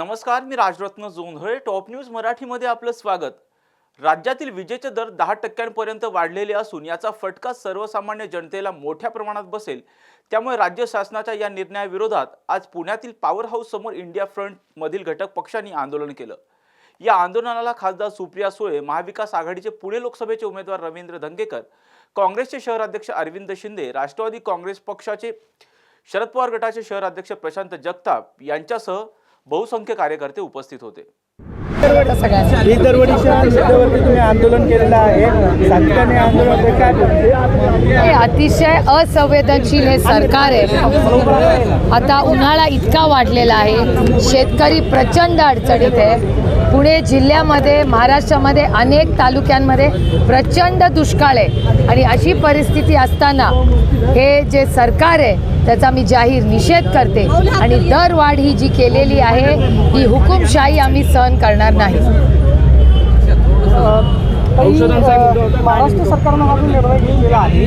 नमस्कार मी Rajratna Jondhale top news मराठीमध्ये आपलं स्वागत. राज्यातील विजेचे दर दहा टक्क्यांपर्यंत वाढलेले असून याचा फटका सर्वसामान्य जनतेला मोठ्या प्रमाणात बसेल. त्यामुळे राज्य शासनाच्या या निर्णयाविरोधात आज पुण्यातील पॉवर हाऊस समोर इंडिया फ्रंट मधील घटक पक्षांनी आंदोलन केलं. या आंदोलनाला खासदार सुप्रिया सुळे महाविकास आघाडीचे पुणे लोकसभेचे उमेदवार रवींद्र धंगेकर काँग्रेसचे शहराध्यक्ष अरविंद शिंदे राष्ट्रवादी काँग्रेस पक्षाचे शरद पवार गटाचे शहराध्यक्ष प्रशांत जगताप यांच्यासह बहुसंख्य कार्यकर्ते उपस्थित होते. दरवर्षीच्या मुद्द्यावरती तुम्ही आंदोलन केलेलं आहे. सातत्याने आंदोलन होते काय बोलते अतिशय असंवेदनशील हे सरकार आहे. आता उन्हाळा इतका वाढलेला आहे. शेतकरी प्रचंड अडचणीत आहे. पुणे जिल्ह्यामध्ये महाराष्ट्रामध्ये अनेक तालुक्यांमध्ये प्रचंड दुष्काळ आहे. आणि अशी परिस्थिती असताना हे जे सरकार आहे त्याचा मी जाहीर निषेध करते. आणि दरवाढ ही जी केलेली आहे ही हुकुमशाही आम्ही सहन करणार नाही. काही, महाराष्ट्र सरकारनं हा जो निर्णय घेतलेला आहे.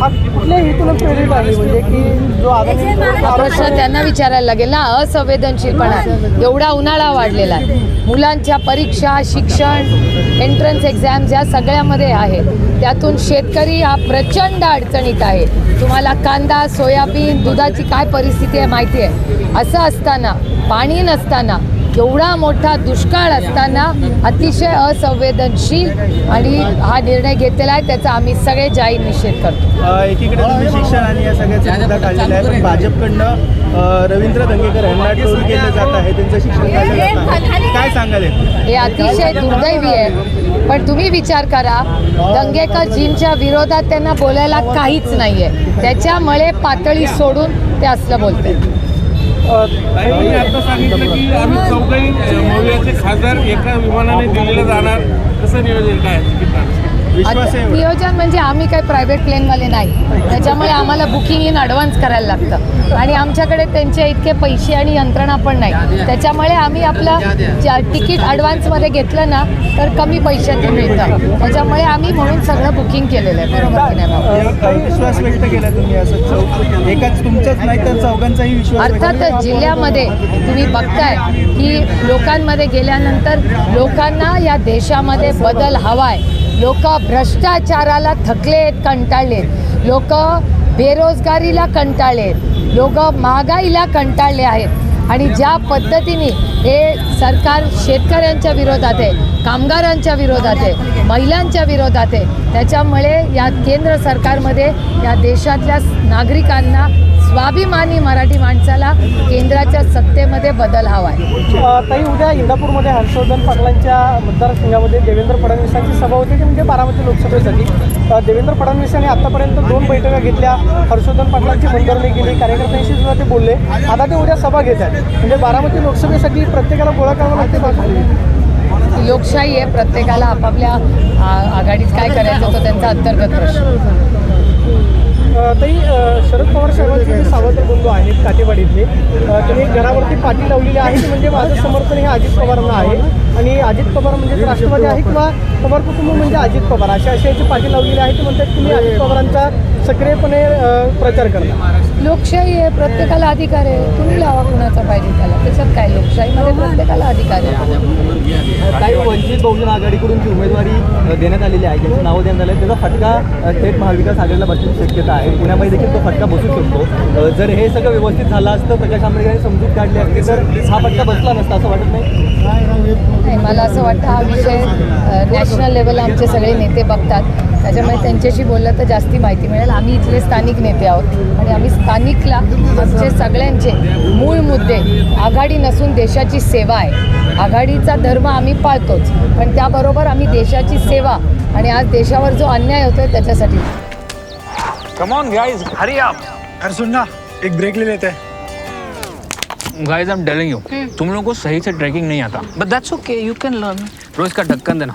हा कुठल्या हेतून प्रेरित आहे म्हणजे की जो आगामी हा प्रश्न त्यांना विचारायला लागेल ना. असंवेदनशीलपणा. एवढा उन्हाळा वाढलेला आहे. मुलांच्या परीक्षा शिक्षण एंट्रन्स एक्झाम्स या सगळ्यामध्ये आहे त्यातून शेतकरी हा प्रचंड अडचणीत आहे. तुम्हाला कांदा सोयाबीन दुधाची काय परिस्थिती आहे माहिती आहे? असं असताना पाणी नसताना एवढा मोठा दुष्काळ असताना अतिशय असंवेदनशील आणि हा निर्णय घेतलेला आहे त्याचा आम्ही सगळे जाहीर निषेध करतो. एकीकडे तुम्ही शिक्षण आणि या सगळ्याचा मुद्दा काढलेला आहे पण भाजपकडनं रवींद्र धंगेकर यांना टोल केलं जात आहे त्यांचं शिक्षण काढलं जात आहे. काय सांगाल? हे अतिशय दुर्दैवी आहे. पण तुम्ही विचार करा दंगेकरजींच्या विरोधात त्यांना बोलायला काहीच नाहीये. त्याच्यामुळे पातळी सोडून ते असलं बोलते आता सांगितलं की आम्ही चौघही मौल्याचे खासदार एका विमानाने दिल्लीला जाणार. कसं नियोजन काय? नियोजन म्हणजे आम्ही काही प्रायव्हेट प्लेनवाले नाही. त्याच्यामुळे आम्हाला बुकिंग इन ॲडव्हान्स करायला लागतं. आणि आमच्याकडे त्यांचे इतके पैसे आणि यंत्रणा पण नाही. त्याच्यामुळे आम्ही आपलं ज्या- तिकीट ॲडव्हान्समध्ये घेतलं ना तर कमी पैशात मिळतं. त्याच्यामुळे आम्ही म्हणून सगळं बुकिंग केलेलं आहे. बरोबर की नाही बाबा? अ, काही विश्वास व्यक्त केला तुम्ही असं? चौ एकाच तुमचाच नाही तर चौघांचाही विश्वास व्यक्त केला. अर्थातच जिल्ह्यामध्ये तुम्ही बघताय की लोकांमध्ये गेल्यानंतर लोकांना या देशामध्ये बदल हवाय. लोक भ्रष्टाचाराला थकलेत कंटाळलेत लोक बेरोजगारीला कंटाळलेत लोक महागाईला कंटाळले आहेत. आणि ज्या पद्धतीने हे सरकार शेतकऱ्यांच्या विरोधात आहे कामगारांच्या विरोधात आहे महिलांच्या विरोधात आहे त्याच्यामुळे या केंद्र सरकारमध्ये या देशातल्या नागरिकांना स्वाभिमानी मराठी माणसाला केंद्राच्या सत्तेमध्ये बदल हवा आहे. ताई उद्या इंदापूरमध्ये हर्षवर्धन पाटलांच्या मतदारसंघामध्ये देवेंद्र फडणवीसांची सभा होती ती म्हणजे बारामती लोकसभेसाठी? देवेंद्र फडणवीस यांनी आतापर्यंत दोन बैठका घेतल्या. हर्षवर्धन पाटलांची मनधरणी केली कार्यकर्त्यांशी सुद्धा ते बोलले. आता ते उद्या सभा घेत आहेत. म्हणजे बारामती लोकसभेसाठी प्रत्येकाला गोळा करावं लागते बाजू ही लोकशाही आहे प्रत्येकाला आपापल्या आ- आघाडीत काय करायचं तो त्यांचा अंतर्गत प्रश्न. तरी शरद पवार साहेबांचे जे सावत्र बंधू आहेत काटेवाडीतले तुम्ही त्यांनी घरावरती पाठी लावलेली आहे की म्हणजे माझं समर्थन हे अजित पवारांना आहे. आणि अजित पवार म्हणजे राष्ट्रवादी आहे किंवा पवार कुटुंब म्हणजे अजित पवार. अशा अशी याची पाठी लावलेली आहे ते म्हणतात तुम्ही अजित पवारांचा सक्रियपणे प्रचार करता लोकशाही आहे प्रत्येकाला अधिकार आहे. तुम्ही लावा कुणाचा पाहिजे त्याला. त्याच्यात काय लोकशाहीमध्ये प्रत्येकाला अधिकार आहे. काही वंचित बहुजन आघाडीकडून जी उमेदवारी देण्यात आलेली आहे ज्यांची नावं देण्यात आले त्याचा फटका थेट महाविकास आघाडीला बसण्याची शक्यता आहे. पुण्यामध्ये देखील तो फटका बसू शकतो. जर हे सगळं व्यवस्थित झालं असतं प्रकाश आंबेडकरांनी समजूत काढली असती तर हा फटका बसला नसता असं वाटत नाही? नाही मला असं वाटतं हा विषय नॅशनल लेवलला आमचे सगळे नेते बघतात. त्याच्यामुळे त्यांच्याशी बोललं तर जास्ती माहिती मिळेल. आम्ही इथले स्थानिक नेते आहोत. आणि आम्ही स्थानिकला आमचे सगळ्यांचे मूळ मुद्दे आघाडी नसून देशाची सेवा आहे. आघाडीचा धर्म आम्ही पाळतोच. पण त्याबरोबर आम्ही देशाची सेवा आणि आज देशावर जो अन्याय होतोय त्याच्यासाठी. कम ऑन गाइस हरी आप अरे सुन ना एक ब्रेक ले लेते. हैं guys I am telling you तुम लोगों को सही से ट्रैकिंग नहीं आता. But that's okay you can learn रोज का ढक्कन देना.